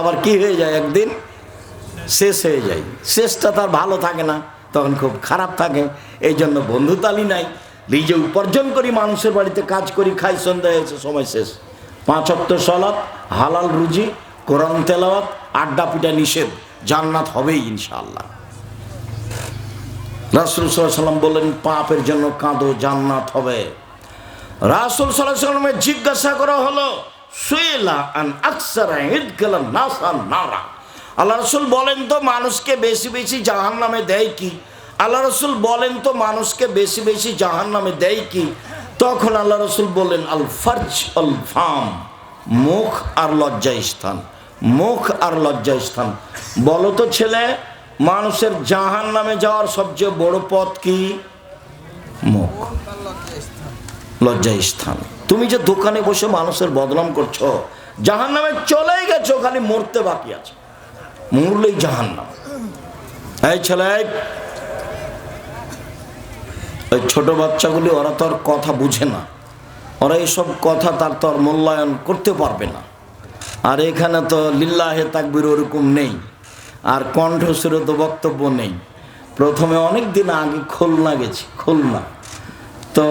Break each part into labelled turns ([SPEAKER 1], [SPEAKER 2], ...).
[SPEAKER 1] আবার কি হয়ে যায়? একদিন শেষ হয়ে যায়। শেষটা তার ভালো থাকে না, তখন খুব খারাপ থাকে। এই জন্য বন্ধুতালি নাই। নিজে উপার্জন করি, মানুষের বাড়িতে কাজ করি, খাই, সন্ধ্যা হয়েছে সময় শেষ। পাঁচ অক্ট সলাপ হালাল রুজি, কোরআন তেলাওয়াত, আড্ডা পিটা নিষেধ, জান্নাত হবেই ইনশাআল্লাহ। রাসুল সাল্লাম বললেন, পাপের জন্য কাঁদো, জান্নাত হবে। রাসুল সাল্লামের জিজ্ঞাসা করা হলো সুয়েলা আন আকসারা ইদগালা নাসা নারা। আল্লাহ রসুল বলেন তো, মানুষকে বেশি বেশি জাহান নামে দেয় কি? আল্লাহ রসুল বলেন তো, মানুষকে বেশি বেশি জাহান নামে দেয় কি? তখন আল্লাহ রসুল বললেন, আল ফার্জ আল ফাম, মুখ আর লজ্জা স্থান, মুখ আর লজ্জা স্থান। বলো তো ছেলে, মানুষের জাহান নামে যাওয়ার সবচেয়ে বড় পথ কি? মুখ। লজ্জা স্থান। তুমি যে দোকানে বসে মানুষের বদনাম করছ জাহান নামে চলেই গেছো, খালি মরতে বাকি আছে। মরলেই জাহান নাম এই ছেলে, ওই ছোট বাচ্চাগুলি, ওরা তো আর কথা বুঝে না। ওরা এইসব কথা তার তো আর মূল্যায়ন করতে পারবে না। আর এখানে তো লিল্লাহে তাকবির ওরকম নেই, আর কণ্ঠস্বরে তো বক্তব্য নেই। প্রথমে অনেক দিন আগে খুলনা গেছি, খুলনা। তো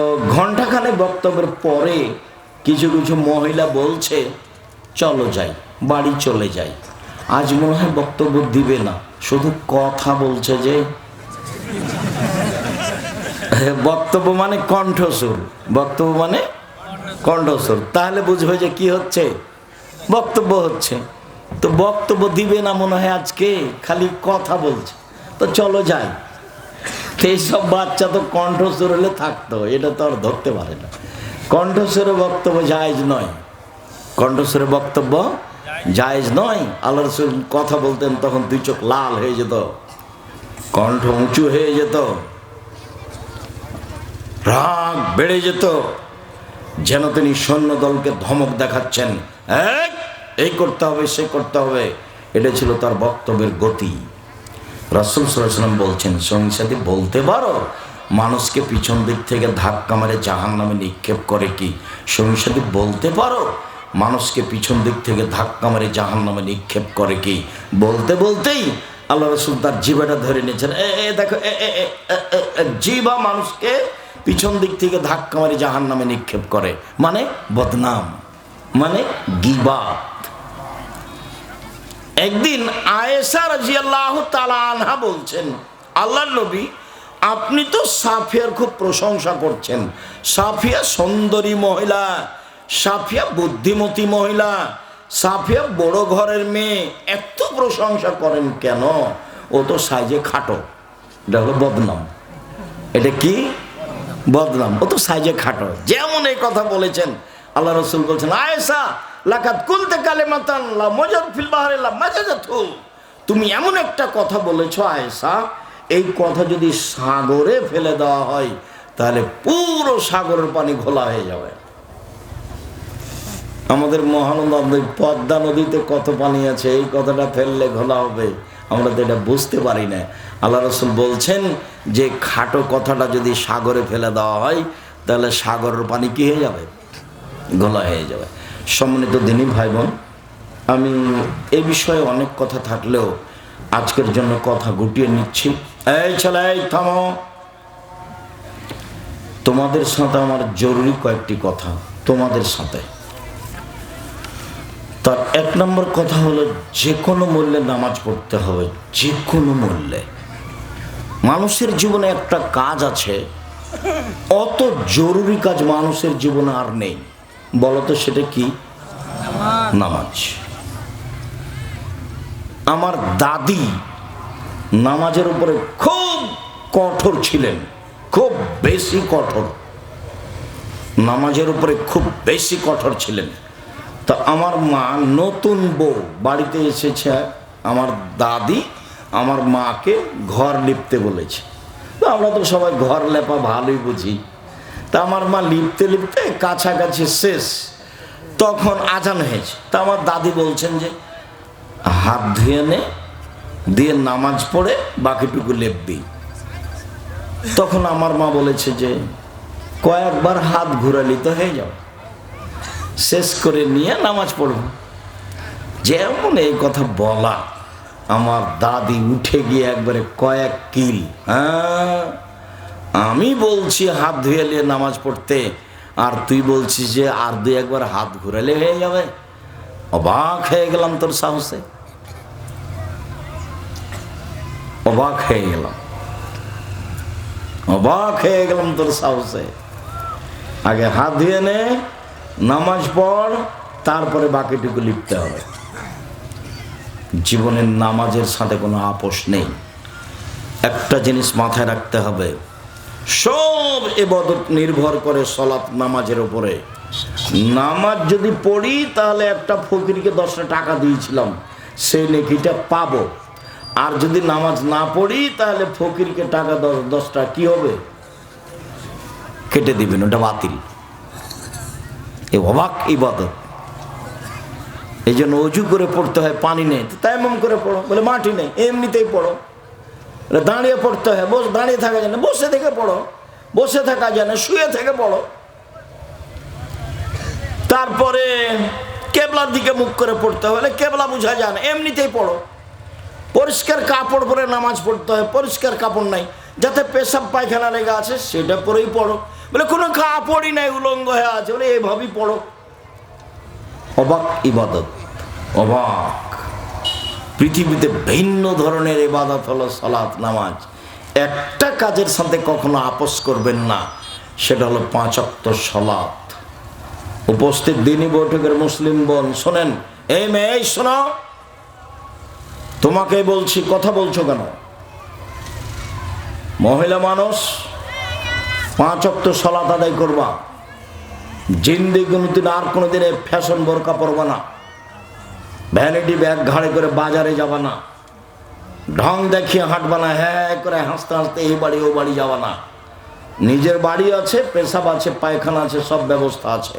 [SPEAKER 1] ঘন্টাখানে বক্তব্যের পরে কিছু কিছু মহিলা বলছে, চলো যাই, বাড়ি চলে যাই। আজ মনে হয় বক্তব্য দিবে না, শুধু কথা বলছে যে, বক্তব্য মানে কণ্ঠস্বর, বক্তব্য মানে কণ্ঠস্বর। তাহলে বুঝবে যে কি হচ্ছে, বক্তব্য হচ্ছে। তো বক্তব্য দিবে না মনে হয় আজকে, খালি কথা বলছে। তো চলো যাই। এইসব বাচ্চা তো কণ্ঠস্বর হলে থাকতো এটা তো আর ধরতে পারে না। কণ্ঠস্বরে বক্তব্য জায়েজ নয়। কণ্ঠস্বরে বক্তব্য জায়েজ নয়। আল্লাহ রসুল কথা বলতেন তখন দুই চোখ লাল হয়ে যেত কণ্ঠ উঁচু হয়ে যেত রাগ বেড়ে যেত যেন তিনি সৈন্য দলকে ধমক দেখাচ্ছেন। "এই, এই করতে হবে সে করতে হবে এটা ছিল তার বক্তব্যের গতি। রাসুল সাল্লাম বলছেন সঙ্গী সাথী বলতে পারো, মানুষকে পিছন দিক থেকে ধাক্কা মারে জাহান নামে নিক্ষেপ করে কি? সঙ্গী সাথী বলতে পারো, মানুষকে পিছন দিক থেকে ধাক্কা মারে জাহান নামে নিক্ষেপ করে কি? বলতে বলতেই আল্লাহ রসুল তার জিবাটা ধরে নিয়েছেন, এ এ, দেখো জিবা মানুষকে পিছন দিক থেকে ধাক্কা মারে জাহান নামে নিক্ষেপ করে। মানে বদনাম মানে গিবাত একদিন আয়েশা রাজিয়াল্লাহ তালা আনহা বলছেন আল্লাহ নবী, আপনি তো সাফিয়ার খুব প্রশংসা করছেন। সাফিয়া সুন্দরী মহিলা, সাফিয়া বুদ্ধিমতী মহিলা, সাফিয়া বড় ঘরের মেয়ে, এত প্রশংসা করেন কেন? ও তো সাইজে খাটো। এটা হলো বদনাম। এটা কি? বদনাম। ও তো সাইজে খাটো। যেমন এই কথা বলেছেন, আল্লাহ রসুল বলছেন, আয়েশা লাকাত কুলতে কালে মাতান লা মজাদ ফিল বাহারে লা তুমি এমন একটা কথা বলেছ, আয়েশা, এই কথা যদি সাগরে ফেলে দেওয়া হয়, তাহলে পুরো সাগরের পানি ঘোলা হয়ে যাবে। আমাদের মহানন্দা নদী পদ্মা নদীতে কত পানি আছে, এই কথাটা ফেললে ঘোলা হবে। আমরা তো এটা বুঝতে পারি না। আল্লাহ রসুল বলছেন যে খাটো কথাটা যদি সাগরে ফেলে দেওয়া হয়, তাহলে সাগরের পানি কি হয়ে যাবে? ঘোলা হয়ে যাবে। সম্মানিত দিনী ভাই বোন আমি এ বিষয়ে অনেক কথা থাকলেও আজকের জন্য কথা গুটিয়ে নিচ্ছি। এই ছেলে থামো। তোমাদের সাথে আমার জরুরি কয়েকটি কথা, তোমাদের সাথে। তার এক নম্বর কথা হলো, যে কোনো মূল্যে নামাজ পড়তে হবে, যে কোনো মূল্যে। মানুষের জীবনে একটা কাজ আছে, অত জরুরি কাজ মানুষের জীবনে আর নেই। বলতো সেটা কি? নামাজ। আমার দাদি নামাজের উপরে খুব কঠোর ছিলেন খুব বেশি কঠোর। নামাজের উপরে খুব বেশি কঠোর ছিলেন। তো আমার মা নতুন বউ বাড়িতে এসেছে আমার দাদি আমার মাকে ঘর লিপতে বলেছে। তো আমরা তো সবাই ঘর লেপা ভালোই বুঝি। তা আমার মা লিপতে লিপতে কাছাকাছি শেষ। তখন আজান হয়েছে। তা আমার দাদি বলছেন যে, হাত ধুয়ে নে, দিয়ে নামাজ পড়ে বাকিটুকু লেপবি তখন আমার মা বলেছে যে, কয়েকবার হাত ঘুরালি তো হয়ে যাও শেষ করে নিয়ে নামাজ পড়ব। যেমন এই কথা বলা, আমার দাদি উঠে গিয়ে একবারে কয়েক কিল হ্যাঁ আমি বলছি হাত ধুয়ে নিয়ে নামাজ পড়তে, আর তুই বলছিস যে আর দুই একবার হাত ঘুরালে হয়ে যাবে। অবাক হয়ে গেলাম তোর সাহসে। অবাক হয়ে গেলাম। অবাক হয়ে গেলাম তোর সাহসে। আগে হাত ধুয়ে নে, নামাজ পড়, তারপরে বাকিটুকু লিখতে হবে। জীবনের নামাজের সাথে কোনো আপোষ নেই। একটা জিনিস মাথায় রাখতে হবে। সব এবাদত নির্ভর করে সলাৎ নামাজের ওপরে নামাজ যদি পড়ি, তাহলে একটা ফকিরকে দশটা টাকা দিয়েছিলাম সেই নেকিটা পাবো। আর যদি নামাজ না পড়ি, তাহলে ফকিরকে টাকা দশ, দশটা কি হবে? কেটে দিবেন, ওটা বাতিল। এ অবাক ইবাদত। এই জন্য অজু করে পড়তে হয়, পানি নেই। তাই করে পড়ো, বলে মাটি নেই, এমনিতেই পড়ো। বলে দাঁড়িয়ে পড়তে হয়। বস, দাঁড়িয়ে থাকা যায় না বসে থেকে পড়ো। বসে থাকা যায় না শুয়ে থেকে পড়ো। তারপরে কেবলার দিকে মুখ করে পড়তে হলে কেবলা বোঝা যায় না। এমনিতেই পড়ো। পরিষ্কার কাপড় পরে নামাজ পড়তে হয়। পরিষ্কার কাপড় নাই। যাতে পেশাব, পায়খানা লেগে আছে, সেটা পরেই পড়ো। বলে, কোনো কাপড়ই নাই, উলঙ্গ হয়ে আছে। বলে, এভাবেই পড়ো। অবাক ইবাদত। অবাক। পৃথিবীতে ভিন্ন ধরনের ইবাদত হলো সালাত, নামাজ। একটা কাজের সাথে কখনো আপোষ করবেন না, সেটা হলো পাঁচ অক্ত সলাৎ উপস্থিত দিনী বৈঠকের মুসলিম বোন, শোনেন, এই মেয়ে শোনো। তোমাকে বলছি, কথা বলছো কেন? মহিলা মানুষ, পাঁচ অক্ত সলাত আদায় করবা। জিন্দি কোনোদিন আর কোনোদিন ফ্যাশন বোরকা পরবা না। ভ্যানিটি ব্যাগ ঘাড়ে করে বাজারে যাবা না। ঢং দেখিয়ে হাঁটবা না হ্যাঁ করে হাসতে হাসতে এই বাড়ি, ও বাড়ি যাবা না। নিজের বাড়ি আছে, পেশাব আছে, পায়খানা আছে, সব ব্যবস্থা আছে।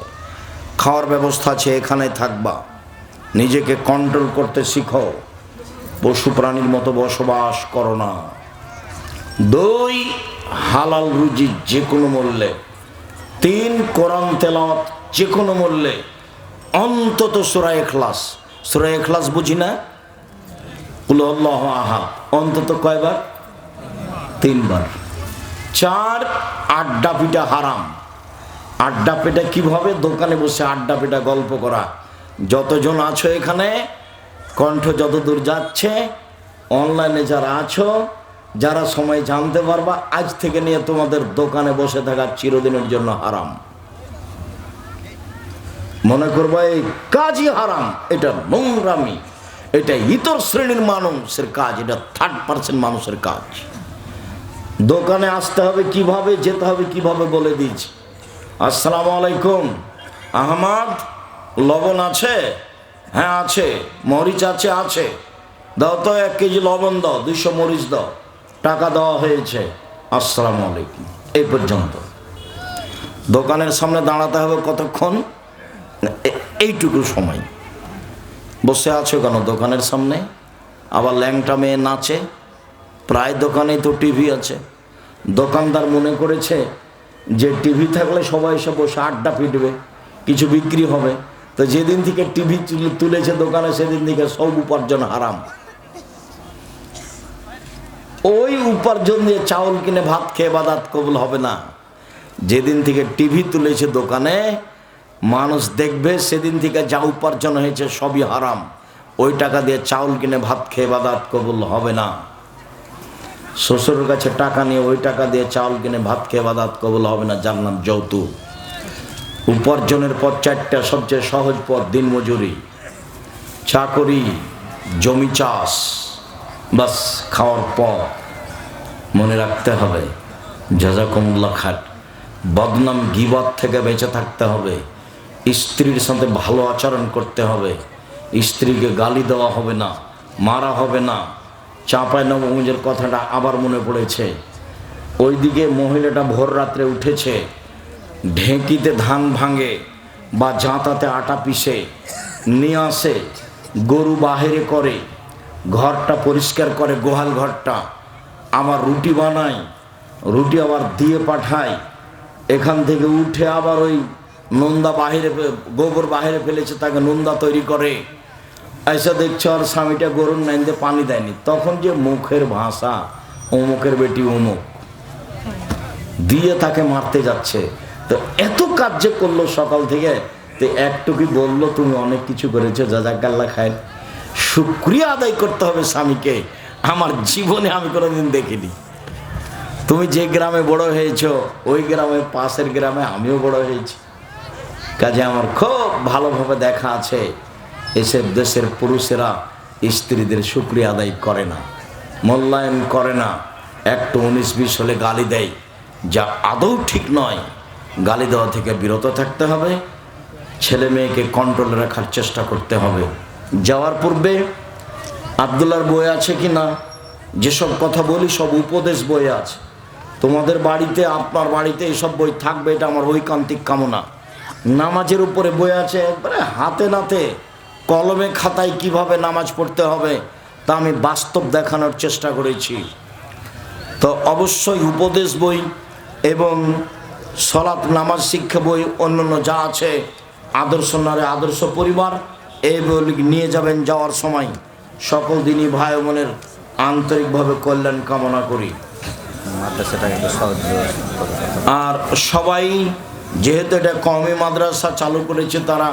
[SPEAKER 1] খাওয়ার ব্যবস্থা আছে, এখানে থাকবা। নিজেকে কন্ট্রোল করতে শিখো। পশু প্রাণীর মতো বসবাস করো না। দুই, হালাল রুজি যে কোনো মূল্যে। তিন কোরআন তেলাওয়াত যে কোনো মূল্যে। অন্তত সুরা এখলাস সুরা এখলাস বুঝি না? কুল আল্লাহ আহা অন্তত কয়বার? তিনবার। চার, আড্ডা পিঠা হারাম। আড্ডা পেটা কীভাবে? দোকানে বসে আড্ডা পেটা গল্প করা। যতজন আছো এখানে, কণ্ঠ যত দূর যাচ্ছে, অনলাইনে যারা আছো, যারা সময় জানতে পারবা, আজ থেকে নিয়ে তোমাদের দোকানে বসে থাকা চিরদিনের জন্য হারাম। মনে করবা, এই কাজই হারাম, এটা নোংরামি, এটা ইতর শ্রেণির মানুষের কাজ, এটা থার্ড পার্সেন্ট মানুষের কাজ। দোকানে আসতে হবে, কীভাবে যেতে হবে, কীভাবে বলে দিচ্ছি আসসালামু আলাইকুম। আহমাদ, লবণ আছে? হ্যাঁ আছে। মরিচ আছে আছে। দাও তো এক কেজি লবণ দাও, দুইশো মরিচ দাও। টাকা দেওয়া হয়েছে। আসসালামু আলাইকুম। এই পর্যন্ত। দোকানের সামনে দাঁড়াতে হবে কতক্ষণ? এইটুকু সময়। বসে আছো কেন? দোকানের সামনে? আবার ল্যাংটা মেয়ে নাচে? প্রায় দোকানেই তো টিভি আছে। দোকানদার মনে করেছে যে টিভি থাকলে সবাই এসে বসে আড্ডা পিটবে, কিছু বিক্রি হবে। তো যেদিন থেকে টিভি তুলেছে দোকানে, সেদিন থেকে সব উপার্জন হারাম। ওই উপার্জন দিয়ে চাউল কিনে ভাত খেয়ে বাদাত কবুল হবে না। যেদিন থেকে টিভি তুলেছে দোকানে মানুষ দেখবে সেদিন থেকে যা উপার্জন হয়েছে সবই হারাম। ওই টাকা দিয়ে চাউল কিনে ভাত খেয়ে বাদাত কবুল হবে না। শ্বশুরের কাছে টাকা নিয়ে ওই টাকা দিয়ে চাউল কিনে ভাত খেয়ে বাদাত কবুল হবে না যার নাম যৌতুক। উপার্জনের পর চারটা, সবচেয়ে সহজ পথ দিনমজুরি চাকরি, জমি চাষ, বাস খাওয়ার পর মনে রাখতে হবে জাজাকুমুল্লা খাট, বদনাম গিবাদ থেকে বেঁচে থাকতে হবে। স্ত্রীর সাথে ভালো আচরণ করতে হবে। স্ত্রীকে গালি দেওয়া হবে না, মারা হবে না। চাঁপায় নবমুজের কথাটা আবার মনে পড়েছে। ওইদিকে মহিলাটা ভোর রাত্রে উঠেছে, ঢেঁকিতে ধান ভাঙে বা জাঁতাতে আটা পিষে, নিয়ে আসে, গরু বাহিরে করে, ঘরটা পরিষ্কার করে গোহাল ঘরটা। আবার রুটি বানায়, রুটি আবার দিয়ে পাঠায়, এখান থেকে উঠে আবার ওই নন্দা বাহিরে গোবর বাহিরে ফেলেছে, তাকে নন্দা তৈরি করে। এসে দেখছ আর স্বামীটা গরুর নাইন্দে পানি দেয়নি। তখন যে মুখের ভাষা, অমুকের বেটি অমুক, দিয়ে তাকে মারতে যাচ্ছে। তো এত কাজ যে করল সকাল থেকে, তো একটু কি বলল, তুমি অনেক কিছু করেছ, জাজাকাল্লা খায়। শুক্রিয়া আদায় করতে হবে স্বামীকে। আমার জীবনে আমি কোনোদিন দেখিনি। তুমি যে গ্রামে বড় হয়েছো, ওই গ্রামে, পাশের গ্রামে আমিও বড় হয়েছি। কাজে আমার খুব ভালোভাবে দেখা আছে। এসব দেশের পুরুষেরা স্ত্রীদের শুক্রিয়া আদায় করে না, মূল্যায়ন করে না। একটু উনিশ বিশ হলে গালি দেয়, যা আদৌ ঠিক নয়। গালি দেওয়া থেকে বিরত থাকতে হবে, ছেলে মেয়েকে কন্ট্রোলে রাখার চেষ্টা করতে হবে। যাওয়ার পূর্বে আবদুল্লার বই আছে কি না? যেসব কথা বলি সব উপদেশ বই আছে। তোমাদের বাড়িতে, আপনার বাড়িতে এসব বই থাকবে, এটা আমার ঐকান্তিক কামনা। নামাজের উপরে বই আছে একবারে হাতে নাতে কলমে খাতায় কীভাবে নামাজ পড়তে হবে তা আমি বাস্তব দেখানোর চেষ্টা করেছি। তো অবশ্যই উপদেশ বই এবং সলাৎ নামাজ শিক্ষা বই অন্যান্য যা আছে আদর্শ নারে আদর্শ পরিবার এই বই নিয়ে যাবেন যাওয়ার সময়। সকল দিনই ভাই বোনের আন্তরিকভাবে কল্যাণ কামনা করি। আর সবাই যেহেতু এটা কমে মাদ্রাসা চালু করেছে তারা